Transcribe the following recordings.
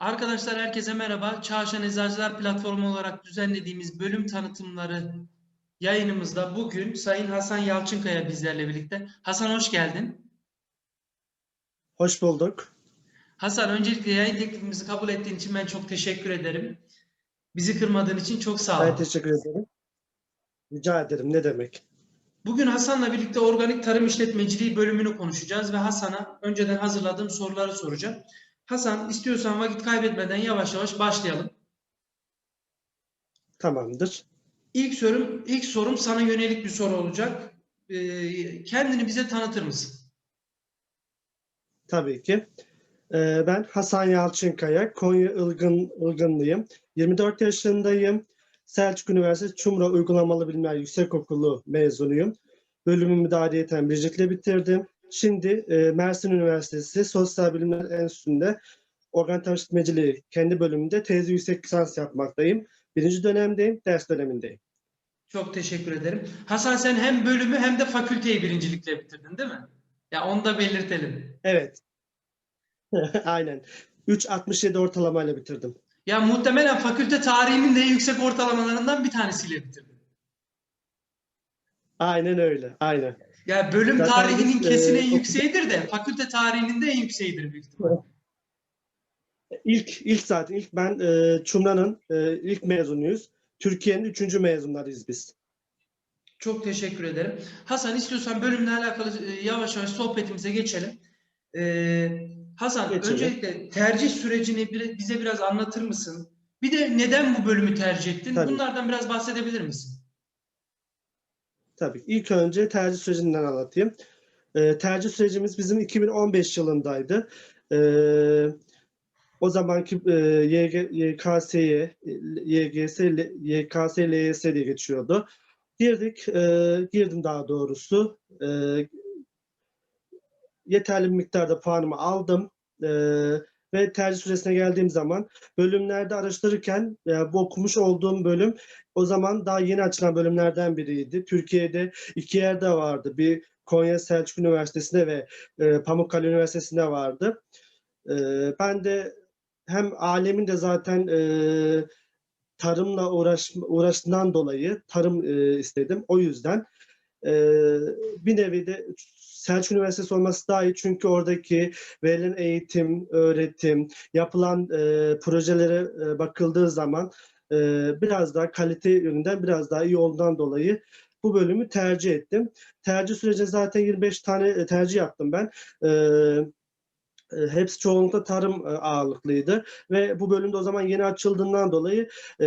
Arkadaşlar herkese merhaba. Çağşan Eczacılar Platformu olarak düzenlediğimiz bölüm tanıtımları yayınımızda bugün Sayın Hasan Yalçınkaya bizlerle birlikte. Hasan hoş geldin. Hoş bulduk. Hasan öncelikle yayın teklifimizi kabul ettiğin için ben çok teşekkür ederim. Bizi kırmadığın için çok sağ ol. Ben teşekkür ederim. Rica ederim. Ne demek? Bugün Hasan'la birlikte organik tarım işletmeciliği bölümünü konuşacağız ve Hasan'a önceden hazırladığım soruları soracağım. Hasan istiyorsan vakit kaybetmeden yavaş yavaş başlayalım. Tamamdır. İlk sorum, ilk sorum sana yönelik bir soru olacak. Ee, kendini bize tanıtır mısın? Tabii ki. Ee, ben Hasan Yalçınkaya. Konya Ilgın, Ilgınlıyım. 24 yaşındayım. Selçuk Üniversitesi Çumra Uygulamalı Bilimler Yüksekokulu mezunuyum. Bölümümü de ayrıyeten biricilikle bitirdim. Şimdi e, Mersin Üniversitesi Sosyal Bilimler Enstitüsü'nde organ işletmeciliği kendi bölümümde tezi yüksek lisans yapmaktayım. Birinci dönemdeyim, ders dönemindeyim. Çok teşekkür ederim. Hasan sen hem bölümü hem de fakülteyi birincilikle bitirdin değil mi? Ya onu da belirtelim. Evet. Aynen. 3.67 ortalamayla bitirdim. Ya muhtemelen fakülte tarihinin de yüksek ortalamalarından bir tanesiyle bitirdin. Aynen öyle. Aynen. Ya bölüm Zaten tarihinin biz, kesin e, en yükseğidir de fakülte tarihinin de en yükseğidir büyük ihtimal. İlk ilk zaten ilk ben e, Çumra'nın e, ilk mezunuyuz. Türkiye'nin üçüncü mezunlarıyız biz. Çok teşekkür ederim. Hasan istiyorsan bölümle alakalı e, yavaş yavaş sohbetimize geçelim. Ee, Hasan Geçelim. öncelikle tercih sürecini bir- bize biraz anlatır mısın? Bir de neden bu bölümü tercih ettin? Tabii. Bunlardan biraz bahsedebilir misin? Tabii. İlk önce tercih sürecinden anlatayım. E, tercih sürecimiz bizim 2015 yılındaydı. E, o zamanki e, YKS'ye, YGS, YKS, LYS diye geçiyordu. Girdik, e, girdim daha doğrusu. E, yeterli bir miktarda puanımı aldım. E, ve tercih süresine geldiğim zaman bölümlerde araştırırken e, bu okumuş olduğum bölüm o zaman daha yeni açılan bölümlerden biriydi. Türkiye'de iki yerde vardı. Bir Konya Selçuk Üniversitesi'nde ve e, Pamukkale Üniversitesi'nde vardı. E, ben de hem alemin de zaten e, tarımla uğraş, uğraştığından dolayı tarım e, istedim. O yüzden e, bir nevi de Selçuk Üniversitesi olması daha iyi çünkü oradaki verilen eğitim, öğretim, yapılan e, projelere e, bakıldığı zaman e, biraz daha kalite yönünden biraz daha iyi olduğundan dolayı bu bölümü tercih ettim. Tercih süreci zaten 25 tane e, tercih yaptım ben. E, e, hepsi çoğunlukla tarım e, ağırlıklıydı ve bu bölümde o zaman yeni açıldığından dolayı e,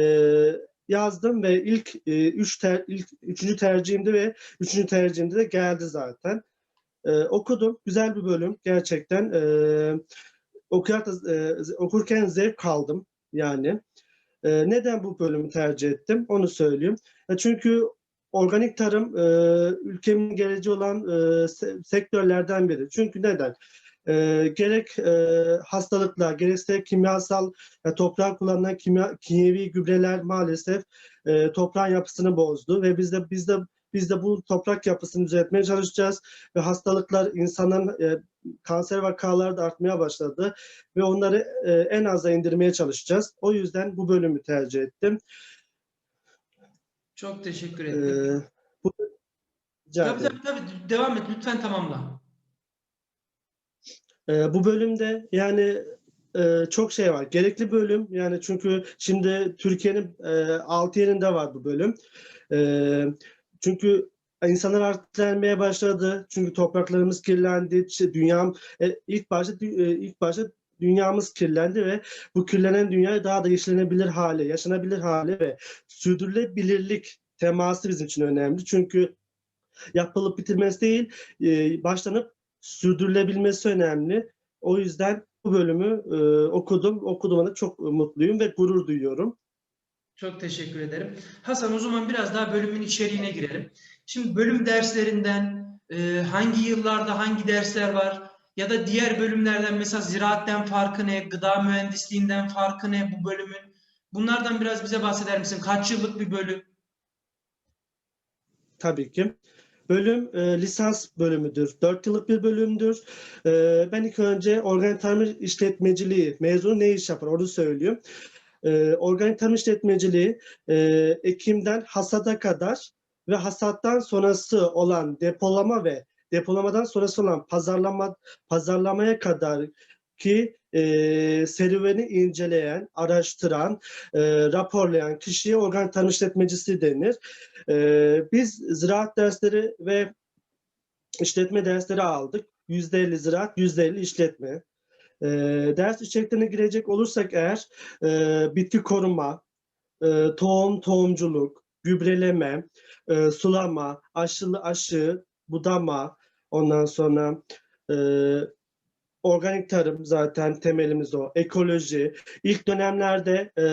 yazdım ve ilk e, üç ter, ilk üçüncü tercihimdi ve üçüncü tercihimde de geldi zaten. E, okudum. Güzel bir bölüm gerçekten. E, okuyar, e, okurken zevk aldım yani. E, neden bu bölümü tercih ettim? Onu söyleyeyim. E, çünkü organik tarım e, ülkemin geleceği olan e, se- sektörlerden biri. Çünkü neden? E, gerek e, hastalıklar, gerekse kimyasal e, toprağa kullanılan kimya, kimyevi gübreler maalesef e, toprağın yapısını bozdu ve biz de biz de bu toprak yapısını düzeltmeye çalışacağız ve hastalıklar insanların e, kanser vakaları da artmaya başladı ve onları e, en aza indirmeye çalışacağız. O yüzden bu bölümü tercih ettim. Çok teşekkür E, ederim. bu, rica tabii, tabii tabii devam et lütfen tamamla. Ee, bu bölümde yani e, çok şey var. Gerekli bölüm yani çünkü şimdi Türkiye'nin e, altı yerinde var bu bölüm. E, çünkü insanlar artık gelmeye başladı. Çünkü topraklarımız kirlendi. Ç- Dünyam e, ilk başta e, ilk başta dünyamız kirlendi ve bu kirlenen dünyayı daha da yaşanabilir hale, yaşanabilir hale ve sürdürülebilirlik teması bizim için önemli. Çünkü yapılıp bitirmesi değil, e, başlanıp sürdürülebilmesi önemli. O yüzden bu bölümü e, okudum. Okuduğuma da çok mutluyum ve gurur duyuyorum. Çok teşekkür ederim. Hasan o zaman biraz daha bölümün içeriğine girelim. Şimdi bölüm derslerinden e, hangi yıllarda hangi dersler var ya da diğer bölümlerden mesela ziraatten farkı ne, gıda mühendisliğinden farkı ne bu bölümün? Bunlardan biraz bize bahseder misin? Kaç yıllık bir bölüm? Tabii ki. Bölüm e, lisans bölümüdür. 4 yıllık bir bölümdür. E, ben ilk önce organik tarım işletmeciliği mezunu ne iş yapar onu söyleyeyim. E, organik tarım işletmeciliği e, Ekim'den hasada kadar ve hasattan sonrası olan depolama ve depolamadan sonrası olan pazarlama pazarlamaya kadar ki e, serüveni inceleyen, araştıran, e, raporlayan kişiye organik tarım işletmecisi denir. E, biz ziraat dersleri ve işletme dersleri aldık. %50 ziraat, %50 işletme. E, ders içeriklerine girecek olursak eğer e, bitki koruma, e, tohum tohumculuk, gübreleme, e, sulama, aşılı aşı, budama, ondan sonra e, organik tarım zaten temelimiz o. Ekoloji. İlk dönemlerde e,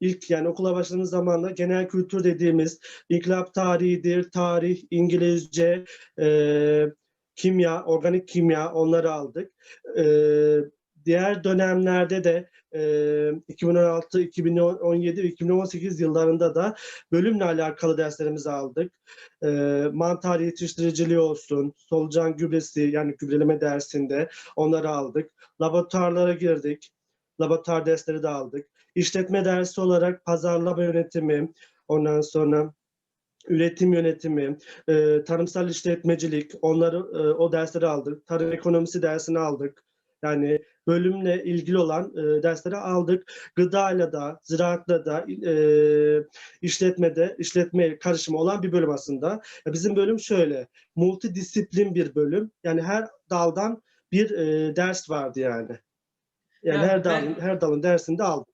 ilk yani okula başladığımız zamanla genel kültür dediğimiz inkılap tarihidir, tarih, İngilizce, e, kimya, organik kimya onları aldık. E, diğer dönemlerde de e, 2016, 2017 ve 2018 yıllarında da bölümle alakalı derslerimizi aldık. E, mantar yetiştiriciliği olsun, solucan gübresi yani gübreleme dersinde onları aldık. Laboratuvarlara girdik. Laboratuvar dersleri de aldık. İşletme dersi olarak pazarlama yönetimi, ondan sonra üretim yönetimi, e, tarımsal işletmecilik, onları e, o dersleri aldık. Tarım ekonomisi dersini aldık. Yani bölümle ilgili olan e, dersleri aldık. Gıdayla da, ziraatla da, e, işletmede, işletme karışımı olan bir bölüm aslında. Ya bizim bölüm şöyle, multidisiplin bir bölüm. Yani her daldan bir e, ders vardı yani. Yani Ya her ben- dalın her dalın dersini de aldım.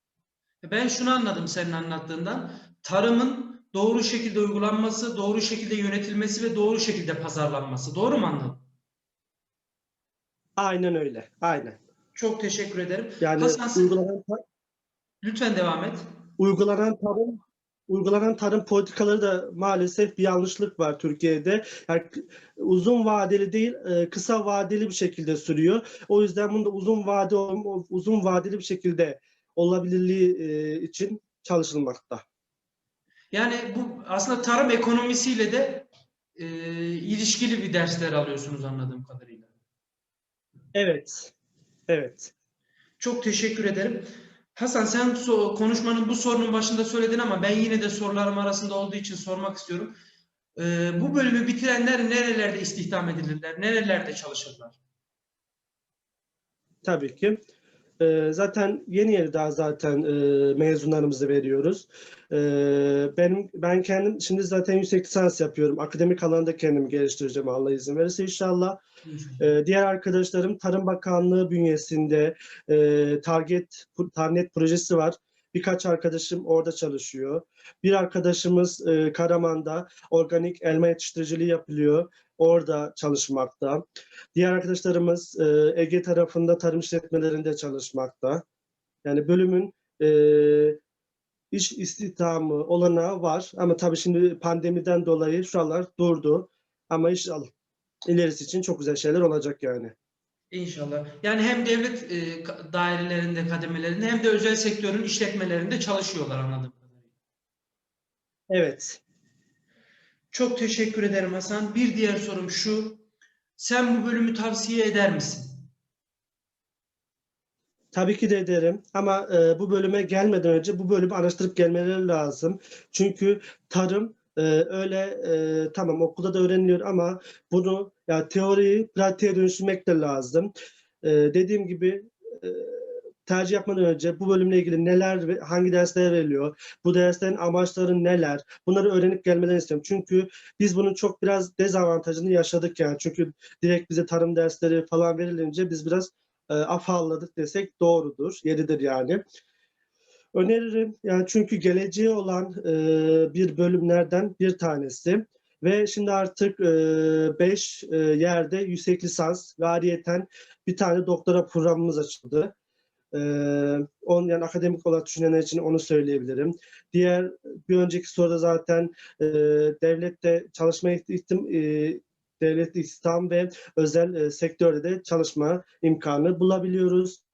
Ben şunu anladım senin anlattığından. Tarımın doğru şekilde uygulanması, doğru şekilde yönetilmesi ve doğru şekilde pazarlanması. Doğru mu anladım? Aynen öyle. Aynen. Çok teşekkür ederim. Yani Hasan uygulanan Lütfen devam et. uygulanan tarım uygulanan tarım politikaları da maalesef bir yanlışlık var Türkiye'de. Yani uzun vadeli değil, e, kısa vadeli bir şekilde sürüyor. O yüzden bunda uzun vade uzun vadeli bir şekilde olabilirliği e, için çalışılmakta. Yani bu aslında tarım ekonomisiyle de e, ilişkili bir dersler alıyorsunuz anladığım kadarıyla. Evet. Evet. Çok teşekkür ederim. Hasan sen so- konuşmanın bu sorunun başında söyledin ama ben yine de sorularım arasında olduğu için sormak istiyorum. E, bu bölümü bitirenler nerelerde istihdam edilirler? Nerelerde çalışırlar? Tabii ki. Ee, zaten yeni yeni daha zaten e, mezunlarımızı veriyoruz. Ee, benim ben kendim şimdi zaten yüksek lisans yapıyorum. Akademik alanda kendimi geliştireceğim Allah izin verirse inşallah. Ee, diğer arkadaşlarım Tarım Bakanlığı bünyesinde e, Target Tarnet projesi var. Birkaç arkadaşım orada çalışıyor. Bir arkadaşımız e, Karaman'da organik elma yetiştiriciliği yapılıyor. Orada çalışmakta. Diğer arkadaşlarımız e, Ege tarafında tarım işletmelerinde çalışmakta. Yani bölümün e, iş istihdamı olanağı var. Ama tabii şimdi pandemiden dolayı şu anlar durdu. Ama inşallah ilerisi için çok güzel şeyler olacak yani. İnşallah. Yani hem devlet e, dairelerinde, kademelerinde hem de özel sektörün işletmelerinde çalışıyorlar anladığım kadarıyla. Evet. Çok teşekkür ederim Hasan. Bir diğer sorum şu. Sen bu bölümü tavsiye eder misin? Tabii ki de ederim ama e, bu bölüme gelmeden önce bu bölümü araştırıp gelmeleri lazım. Çünkü tarım e, öyle e, tamam okulda da öğreniliyor ama bunu ya teoriyi pratiğe dönüştürmek de lazım. E, dediğim gibi e, tercih yapmadan önce bu bölümle ilgili neler hangi dersler veriliyor, bu derslerin amaçları neler, bunları öğrenip gelmeden istiyorum. Çünkü biz bunun çok biraz dezavantajını yaşadık yani. Çünkü direkt bize tarım dersleri falan verilince biz biraz e, afalladık desek doğrudur, yeridir yani. Öneririm yani çünkü geleceği olan e, bir bölümlerden bir tanesi ve şimdi artık 5 yerde yüksek lisans ve bir tane doktora programımız açıldı. E, on, yani akademik olarak düşünenler için onu söyleyebilirim. Diğer bir önceki soruda zaten e, devlette çalışma ihtim, e, devlet istihdam ve özel e, sektörde de çalışma imkanı bulabiliyoruz.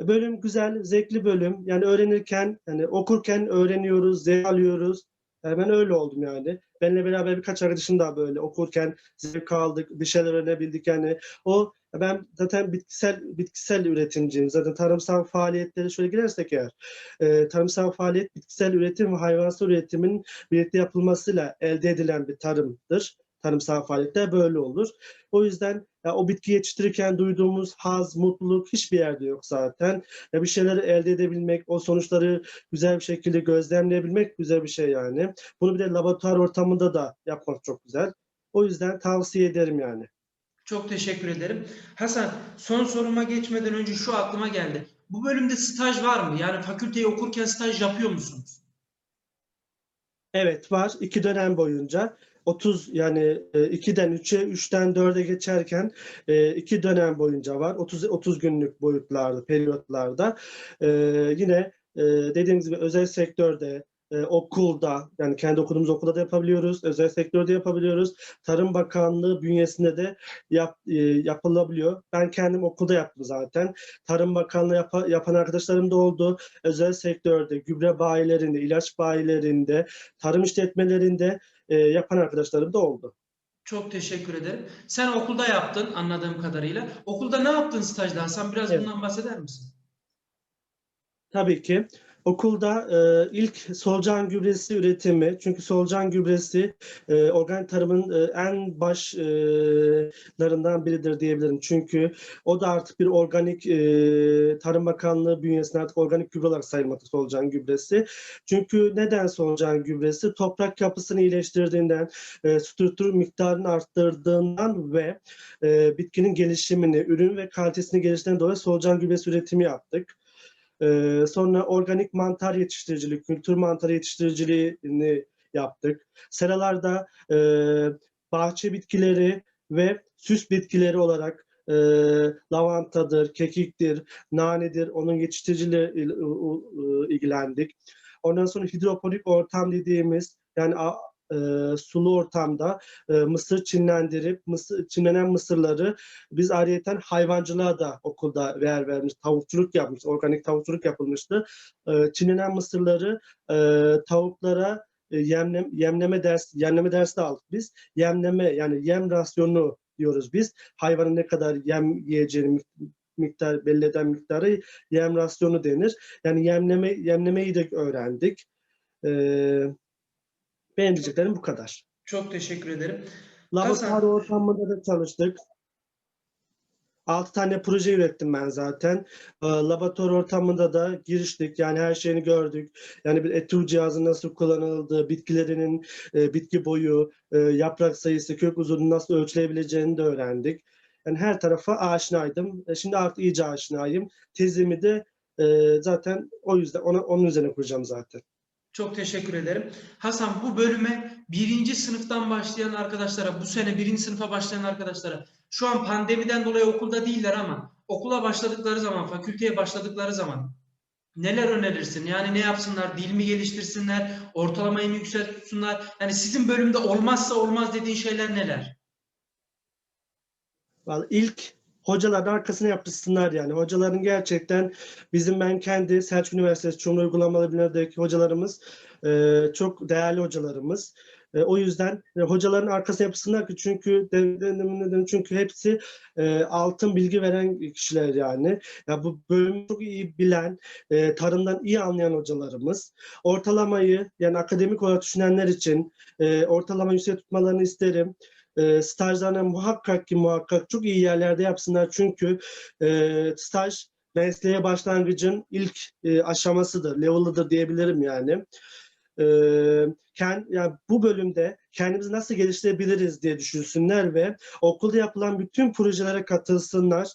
Bölüm güzel, zevkli bölüm. Yani öğrenirken, yani okurken öğreniyoruz, zevk alıyoruz. Yani ben öyle oldum yani. Benimle beraber birkaç arkadaşım daha böyle okurken zevk aldık, bir şeyler öğrenebildik yani. O ben zaten bitkisel bitkisel üretimciyim. Zaten tarımsal faaliyetlere şöyle girersek eğer, e, tarımsal faaliyet bitkisel üretim ve hayvansal üretimin birlikte yapılmasıyla elde edilen bir tarımdır. Tarımsal faaliyetler böyle olur. O yüzden ya, o bitki yetiştirirken duyduğumuz haz, mutluluk hiçbir yerde yok zaten. Ya, bir şeyleri elde edebilmek, o sonuçları güzel bir şekilde gözlemleyebilmek güzel bir şey yani. Bunu bir de laboratuvar ortamında da yapmak çok güzel. O yüzden tavsiye ederim yani. Çok teşekkür ederim. Hasan, son soruma geçmeden önce şu aklıma geldi. Bu bölümde staj var mı? Yani fakülteyi okurken staj yapıyor musunuz? Evet var. iki dönem boyunca 30 yani 2'den 3'e, 3'ten 4'e geçerken e, iki dönem boyunca var. 30 30 günlük boyutlarda, periyotlarda. E, yine e, dediğimiz gibi özel sektörde, e, okulda yani kendi okuduğumuz okulda da yapabiliyoruz. Özel sektörde yapabiliyoruz. Tarım Bakanlığı bünyesinde de yap, e, yapılabiliyor. Ben kendim okulda yaptım zaten. Tarım Bakanlığı yapa- yapan arkadaşlarım da oldu. Özel sektörde, gübre bayilerinde, ilaç bayilerinde, tarım işletmelerinde e, yapan arkadaşlarım da oldu. Çok teşekkür ederim. Sen okulda yaptın anladığım kadarıyla. Okulda ne yaptın stajda Hasan? Biraz Evet. bundan bahseder misin? Tabii ki. Okulda e, ilk solucan gübresi üretimi, çünkü solucan gübresi e, organik tarımın e, en başlarından biridir diyebilirim. Çünkü o da artık bir organik e, Tarım Bakanlığı bünyesinde artık organik gübre olarak sayılmakta solucan gübresi. Çünkü neden solucan gübresi? Toprak yapısını iyileştirdiğinden, e, strüktür miktarını arttırdığından ve e, bitkinin gelişimini, ürün ve kalitesini geliştirdiğinden dolayı solucan gübresi üretimi yaptık. Ee, sonra organik mantar yetiştiriciliği, kültür mantarı yetiştiriciliğini yaptık. Seralarda e, bahçe bitkileri ve süs bitkileri olarak e, lavantadır, kekiktir, nanedir, onun yetiştiriciliği ile ilgilendik. Ondan sonra hidroponik ortam dediğimiz yani e, sulu ortamda e, mısır çimlendirip mısır, çimlenen mısırları biz ayrıyeten hayvancılığa da okulda yer vermiş, tavukçuluk yapmış, organik tavukçuluk yapılmıştı. E, çimlenen mısırları e, tavuklara e, yemlem, yemleme ders yemleme dersi de aldık biz. Yemleme yani yem rasyonu diyoruz biz. Hayvanın ne kadar yem yiyeceğini mik- miktar belli eden miktarı yem rasyonu denir. Yani yemleme yemlemeyi de öğrendik. E, benim diyeceklerim bu kadar. Çok teşekkür ederim. Laboratuvar Hasan. ortamında da çalıştık. 6 tane proje ürettim ben zaten. Ee, Laboratuvar ortamında da giriştik. Yani her şeyini gördük. Yani bir etü cihazı nasıl kullanıldığı, bitkilerinin e, bitki boyu, e, yaprak sayısı, kök uzunluğu nasıl ölçülebileceğini de öğrendik. Yani her tarafa aşinaydım. E, Şimdi artık iyice aşinayım. Tezimi de e, zaten o yüzden ona, onun üzerine kuracağım zaten. Çok teşekkür ederim. Hasan bu bölüme birinci sınıftan başlayan arkadaşlara, bu sene birinci sınıfa başlayan arkadaşlara, şu an pandemiden dolayı okulda değiller ama okula başladıkları zaman, fakülteye başladıkları zaman neler önerirsin? Yani ne yapsınlar? Dil mi geliştirsinler? Ortalamayı mı yükseltsinler? Yani sizin bölümde olmazsa olmaz dediğin şeyler neler? Vallahi ilk hocaların arkasına yapışsınlar yani. Hocaların gerçekten bizim ben kendi Selçuk Üniversitesi Çumlu Uygulamalı Bilimler'deki hocalarımız e, çok değerli hocalarımız. E, o yüzden e, hocaların arkasına yapışsınlar ki çünkü de- de- de- çünkü hepsi e, altın bilgi veren kişiler yani. Ya bu bölümü çok iyi bilen, e, tarımdan iyi anlayan hocalarımız. Ortalamayı yani akademik olarak düşünenler için e, ortalama yüksek tutmalarını isterim e, stajlarına muhakkak ki muhakkak çok iyi yerlerde yapsınlar. Çünkü e, staj mesleğe başlangıcın ilk e, aşamasıdır, level'ıdır diyebilirim yani. E, kend, yani bu bölümde kendimizi nasıl geliştirebiliriz diye düşünsünler ve okulda yapılan bütün projelere katılsınlar.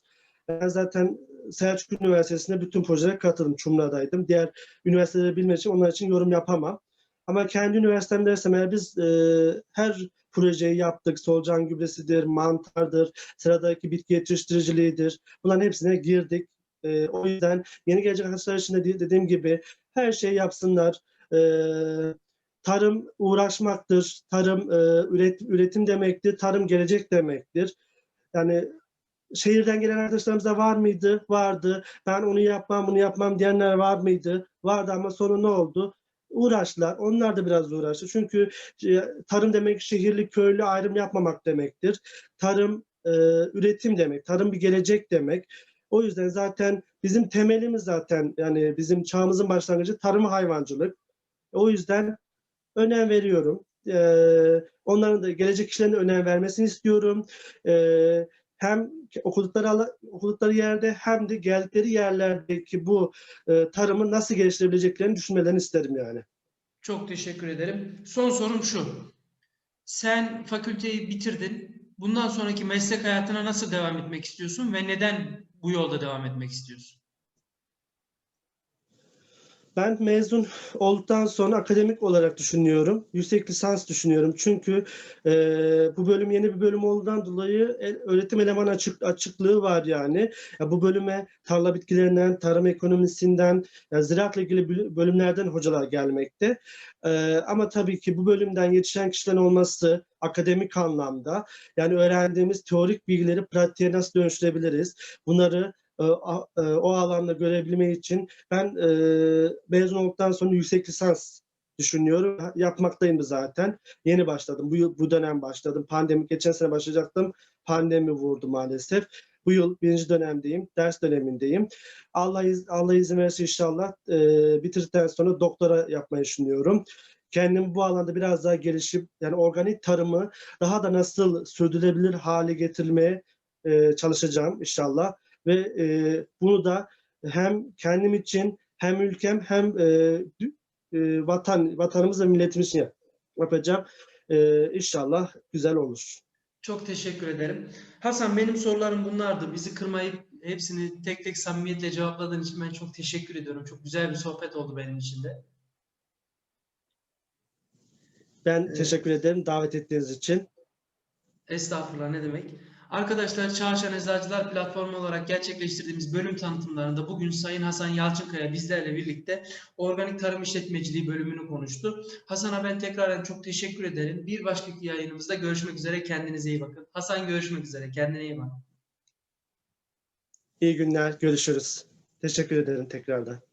Ben zaten Selçuk Üniversitesi'nde bütün projelere katıldım. Çumra'daydım. Diğer üniversiteleri bilmek için onlar için yorum yapamam. Ama kendi üniversitem dersem biz e, her projeyi yaptık. Solucan gübresidir, mantardır, sıradaki bitki yetiştiriciliğidir. Bunların hepsine girdik. E, o yüzden yeni gelecek arkadaşlar için de- dediğim gibi her şeyi yapsınlar. E, tarım uğraşmaktır. Tarım e, üret, üretim demektir. Tarım gelecek demektir. Yani şehirden gelen arkadaşlarımız da var mıydı? Vardı. Ben onu yapmam, bunu yapmam diyenler var mıydı? Vardı ama sonu ne oldu? Uğraştılar. Onlar da biraz uğraştı. Çünkü e, tarım demek şehirli köylü ayrım yapmamak demektir. Tarım e, üretim demek. Tarım bir gelecek demek. O yüzden zaten bizim temelimiz zaten yani bizim çağımızın başlangıcı tarım hayvancılık. O yüzden önem veriyorum. Ee, onların da gelecek kişilerine önem vermesini istiyorum. Ee, hem okudukları okudukları yerde hem de geldikleri yerlerdeki bu e, tarımı nasıl geliştirebileceklerini düşünmelerini isterim yani. Çok teşekkür ederim. Son sorum şu. Sen fakülteyi bitirdin. Bundan sonraki meslek hayatına nasıl devam etmek istiyorsun ve neden bu yolda devam etmek istiyorsun? Ben mezun olduktan sonra akademik olarak düşünüyorum. Yüksek lisans düşünüyorum. Çünkü e, bu bölüm yeni bir bölüm olduğundan dolayı el- öğretim eleman açık, açıklığı var yani. Ya bu bölüme tarla bitkilerinden, tarım ekonomisinden, ya ziraatla ilgili bölü- bölümlerden hocalar gelmekte. E, ama tabii ki bu bölümden yetişen kişilerin olması akademik anlamda yani öğrendiğimiz teorik bilgileri pratiğe nasıl dönüştürebiliriz? Bunları o alanda görebilmek için ben e, mezun olduktan sonra yüksek lisans düşünüyorum. Yapmaktayım zaten. Yeni başladım. Bu bu dönem başladım. Pandemi geçen sene başlayacaktım. Pandemi vurdu maalesef. Bu yıl birinci dönemdeyim. Ders dönemindeyim. Allah, iz- Allah izin verirse inşallah e, bitirdikten sonra doktora yapmayı düşünüyorum. Kendimi bu alanda biraz daha gelişip yani organik tarımı daha da nasıl sürdürülebilir hale getirmeye e, çalışacağım inşallah. Ve e, bunu da hem kendim için hem ülkem hem e, e, vatan vatanımız ve milletimiz için yap- yapacağım. E, inşallah güzel olur. Çok teşekkür ederim. Hasan benim sorularım bunlardı. Bizi kırmayıp hepsini tek tek samimiyetle cevapladığın için ben çok teşekkür ediyorum. Çok güzel bir sohbet oldu benim için de. Ben Evet. teşekkür ederim davet ettiğiniz için. Estağfurullah ne demek. Arkadaşlar Çağışan Eczacılar Platformu olarak gerçekleştirdiğimiz bölüm tanıtımlarında bugün Sayın Hasan Yalçınkaya bizlerle birlikte organik tarım işletmeciliği bölümünü konuştu. Hasan'a ben tekrardan çok teşekkür ederim. Bir başka yayınımızda görüşmek üzere. Kendinize iyi bakın. Hasan görüşmek üzere. Kendine iyi bak. İyi günler, görüşürüz. Teşekkür ederim tekrardan.